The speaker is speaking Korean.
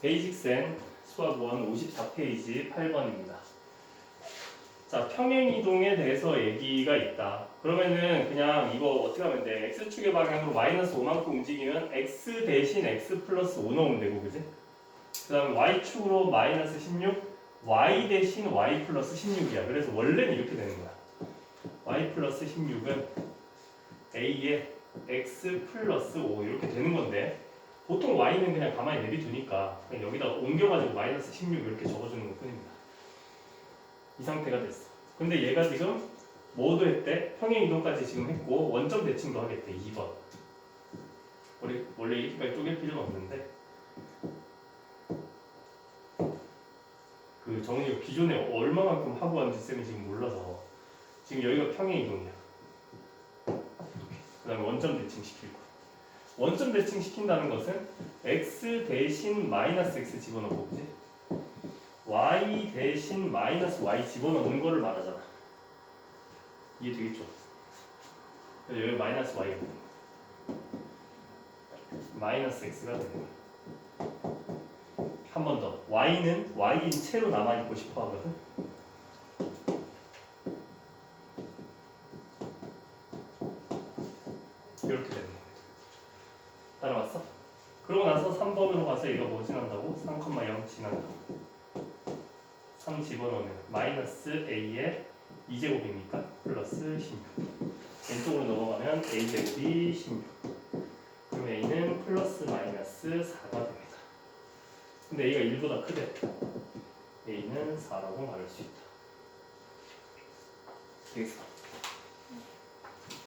베이직센 수학 1 54페이지 8번입니다. 자, 평행 이동에 대해서 얘기가 있다. 그러면은 그냥 이거 어떻게 하면 돼? x축의 방향으로 마이너스 5만큼 움직이면 x 대신 x 플러스 5 넣으면 되고, 그지? 그 다음에 y축으로 마이너스 16, y 대신 y 플러스 16이야. 그래서 원래는 이렇게 되는 거야. y 플러스 16은 a에 x 플러스 5 이렇게 되는 건데 보통 y는 그냥 가만히 내비두니까 그냥 여기다 옮겨가지고 마이너스 16 이렇게 적어주는 것 뿐입니다. 이 상태가 됐어. 근데 얘가 지금 뭐도 했대? 평행 이동까지 지금 했고 원점 대칭도 하겠대. 2번. 우리 원래 이렇게까지 쪼갤 필요는 없는데 그 정은이가 기존에 얼마만큼 하고 왔는지 쌤이 지금 몰라서 지금 여기가 평행 이동이야. 그 다음에 원점 대칭 시키고 원점 대칭 시킨다는 것은 x 대신 마이너스 x 집어넣고 그지? y 대신 마이너스 y 집어넣는 거를 말하잖아. 이해 되겠죠? 그래서 여기 마이너스 거야. 마이너스 x가 되는 거야. 한 번 더. y는 y인 채로 남아 있고 싶어 하거든. 이렇게 되는 거야. 그러고 나서 3번으로 가서 얘가 뭐 지난다고? 3,0 지난다고. 3 집어넣으면 마이너스 a의 2제곱이니까? 플러스 16 왼쪽으로 넘어가면 a제곱이 16 그럼 a는 플러스 마이너스 4가 됩니다. 근데 a가 1보다 크대. A는 4라고 말할 수 있다. 되겠어